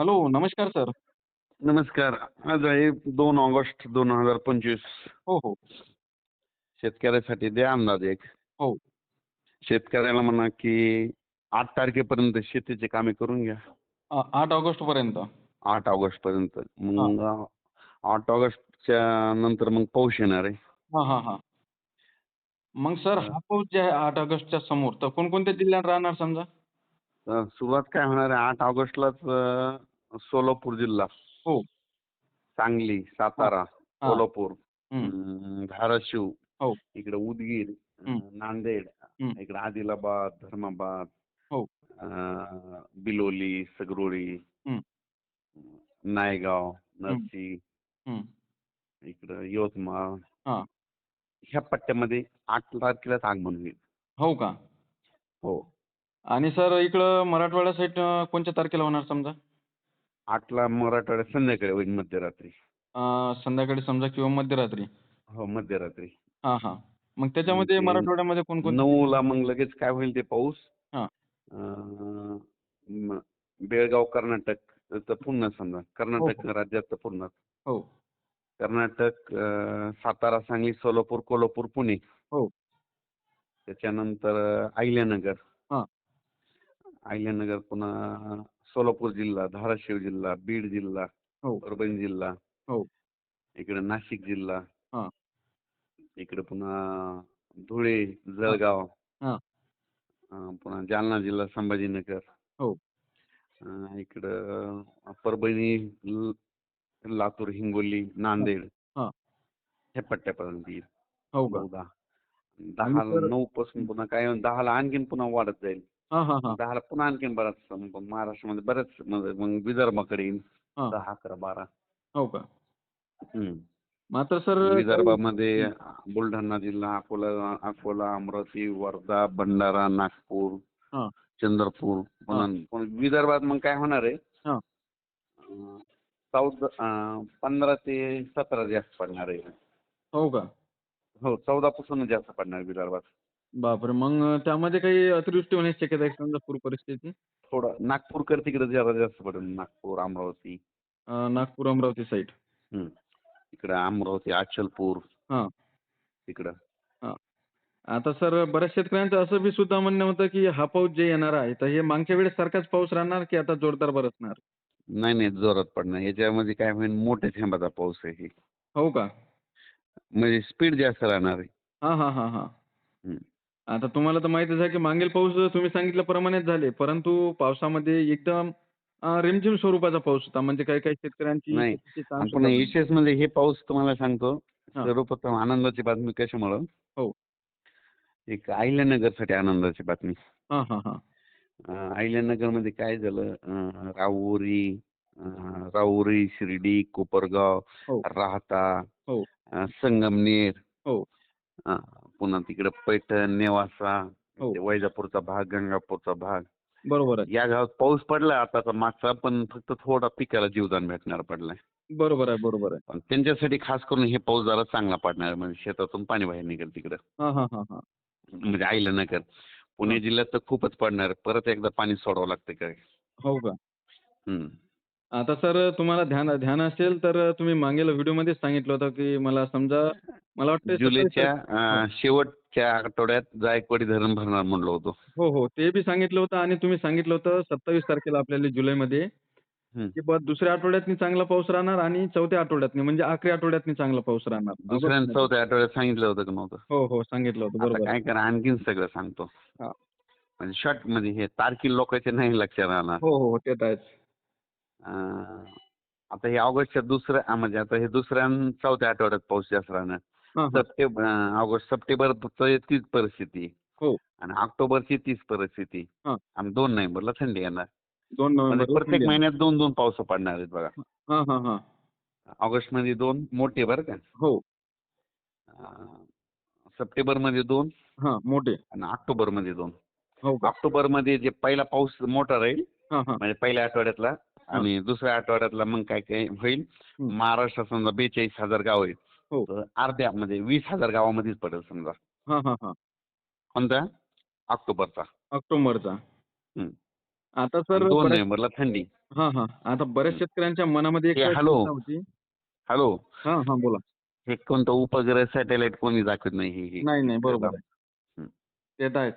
Hello नमस्कार sir. नमस्कार. आज आहे दोन ऑगस्ट दोन हजार पंचवीस. हो हो. शेतकऱ्यासाठी द्या अंदाज एक. हो. शेतकऱ्याला म्हणा की आठ तारखेपर्यंत शेतीची कामे करून घ्या. आ- आठ ऑगस्ट पर्यंत. आठ ऑगस्ट पर्यंत. मग आठ ऑगस्टच्या नंतर मग पाऊस येणार आहे. हा हा हा. मग सर हा पाऊस जे आहे आठ ऑगस्टच्या समोर तर कोणकोणत्या जिल्ह्यात राहणार समजा? तर सुरुवात काय होणार आहे? आठ ऑगस्टलाच अं, सोलापूर जिल्हा. हो. सांगली सातारा. अं, धाराशिव हो. इकडे उदगीर. नांदेड. इकडे आदिलाबाद धर्माबाद हो. बिलोली सगरोळी. नायगाव नरसी. इकडं यवतमाळ. ह्या पट्ट्यामध्ये आठ तारखेलाच आगमन होईल हो का? हो. आणि सर इकडं मराठवाडा साईड कोणत्या तारखेला होणार समजा? आठला मराठवाड्यात संध्याकाळी होईल मध्यरात्री. अं, संध्याकाळी समजा किंवा मध्यरात्री? हो मध्यरात्री. हा हा. मग त्याच्यामध्ये ते मराठवाड्यामध्ये कोणकोणते? नऊला मग लगेच काय होईल ते पाऊस? हा. अं, म- बेळगाव कर्नाटक तर पूर्ण समजा. कर्नाटक राज्यात तर पूर्ण हो. कर्नाटक अं, सातारा सांगली सोलापूर कोल्हापूर पुणे. हो. त्याच्यानंतर अहिल्यानगर. हा अहिल्यानगर पुन्हा सोलापूर जिल्हा धाराशिव जिल्हा बीड जिल्हा हो. परभणी जिल्हा हो. इकडे नाशिक जिल्हा हा. इकडे पुन्हा धुळे जळगाव हा. अं, पुन्हा जालना जिल्हा संभाजीनगर. हो. अं, इकडं परभणी ल- लातूर हिंगोली नांदेड हा. ह्या पट्ट्यापर्यंत येईल. हो का? नऊ दहा दहा आणि सर- नऊ पासून पुन्हा काय दहाला आणखीन पुन्हा वाढत जाईल. हा हा हा. दहाला पुन्हा आणखीन बराच मग महाराष्ट्रामध्ये बरेच मग विदर्भाकडे येईल. दहा अकरा बारा. हो का? हम्म. मात्र सर विदर्भामध्ये बुलढाणा जिल्हा अकोला अकोला अमरावती वर्धा भंडारा नागपूर चंद्रपूर पुन्हा विदर्भात मग काय होणार आहे? हा. चौदा पंधरा ते सतरा जास्त पडणार आहे. हो का? हो चौदा पासून जास्त पडणार विदर्भात. बापरे! मग त्यामध्ये काही अतिवृष्टी होण्याची शक्यता आहे का समजा पूर परिस्थिती थोडं नागपूरकर तिकडे जरा जास्त पडेल नागपूर अमरावती. अं, नागपूर अमरावती साईड हम्म. इकडं अमरावती अचलपूर. हा. तिकडं. हा. आता सर बऱ्याच शेतकऱ्यांचं असं बी सुद्धा म्हणणं होतं की हा पाऊस जे येणार आहे तर हे मागच्या वेळेस सारखाच पाऊस राहणार की आता जोरदार बरसणार? नाही नाही जोरात पडणार. याच्यामध्ये काय होईल मोठ्या थेंबाचा पाऊस आहे हे. हो का? म्हणजे स्पीड जास्त राहणार आहे. हा हा हा. हा. आता तुम्हाला तर माहितीच आहे की मागील पाऊस तुम्ही सांगितल्याप्रमाणेच झाले परंतु पावसामध्ये एकदम रिमझिम स्वरूपाचा पाऊस होता. म्हणजे काही काही शेतकऱ्यांची नाही शेतीची आपण सुद्धा विशेष म्हणजे हे पाऊस तुम्हाला सांगतो. हा. सर्वप्रथम आनंदाची बातमी कशामुळं? हो. एक अहिल्यानगरसाठी आनंदाची बातमी. हा हा हा. अं, अहिल्यानगरमध्ये काय झालं? अं, राहुरी अं, राहुरी शिर्डी कोपरगाव हो. राहता हो. अं, संगमनेर. हो. अं, पुन्हा तिकडे पैठण नेवासा हो. ते वैजापूरचा भाग गंगापूरचा भाग बरोबर या गावात पाऊस पडला आताचा मागचा पण फक्त थोडा पिकाला जीवदान भेटणार पडलाय बरोबर आहे बरोबर आहे पण त्यांच्यासाठी खास करून हे पाऊस जरा चांगला पडणार आहे. म्हणजे शेतातून पाणी बाहेर निघेल तिकडं हा हा हा हा म्हणजे अहिल्यानगर पुणे जिल्ह्यात तर खूपच पडणार. परत एकदा पाणी सोडावं लागतं काय हो का हम्म. आता सर तुम्हाला ध्यान ध्यान असेल तर तुम्ही मागील व्हिडिओमध्येच सांगितलं होतं की मला समजा मला वाटतं जुलैच्या अं, शेवटच्या आठवड्यात जायकवाडी धरण भरणार म्हणलो होतो. हो हो. ते बी सांगितलं होतं आणि तुम्ही सांगितलं होतं सत्तावीस तारखेला आपल्याला जुलैमध्ये हम्म. की बा दुसऱ्या आठवड्यातनी चांगला पाऊस राहणार आणि चौथ्या आठवड्यातनी म्हणजे अकरा आठवड्यातनी चांगला पाऊस राहणार. दुसऱ्या आणि चौथ्या आठवड्यात सांगितलं होतं का नव्हतं? हो हो. सांगितलं होतं. आता बरोबर. काय करा आणखीन सगळं सांगतो. हा. म्हणजे शॉर्टमध्ये हे तारखी लोकांचे नाही लक्षात राहणार. हो हो. हो. ते तर आहेच. आता हे ऑगस्टच्या दुसऱ्या म्हणजे आता हे दुसऱ्या चौथ्या आठवड्यात पाऊस जास्त राहणार. सप्टेंबर ऑगस्ट सप्टेंबर तीच परिस्थिती. हो. आणि ऑक्टोबरची तीच परिस्थिती. आणि दोन नोव्हेंबरला थंडी येणार. दोन म्हणजे नोव्हेंबर प्रत्येक महिन्यात दोन दोन पाऊस पडणार आहेत बघा. ऑगस्टमध्ये दोन मोठे बरं का? हो. सप्टेंबरमध्ये दोन मोठे. आणि ऑक्टोबरमध्ये दोन. हो ऑक्टोबरमध्ये जे पहिला पाऊस मोठा राहील म्हणजे पहिल्या आठवड्यातला आणि दुसऱ्या आठवड्यातला मग काय काय होईल. महाराष्ट्रात समजा बेचाळीस हजार गाव आहेत. हो. तर अर्ध्या म्हणजे वीस हजार गावामध्येच पडेल समजा. हा हा हा. कोणता? ऑक्टोबरचा. ऑक्टोबरचा. आता सर दोन नोव्हेंबरला थंडी. हां हां. आता बऱ्याच शेतकऱ्यांच्या मनामध्ये एक हे हॅलो. हॅलो. हां हां बोला. हे कोणतं उपग्रह सॅटेलाइट कोणी दाखवत नाही नाही नाही बरोबर हं. ते तर आहेच.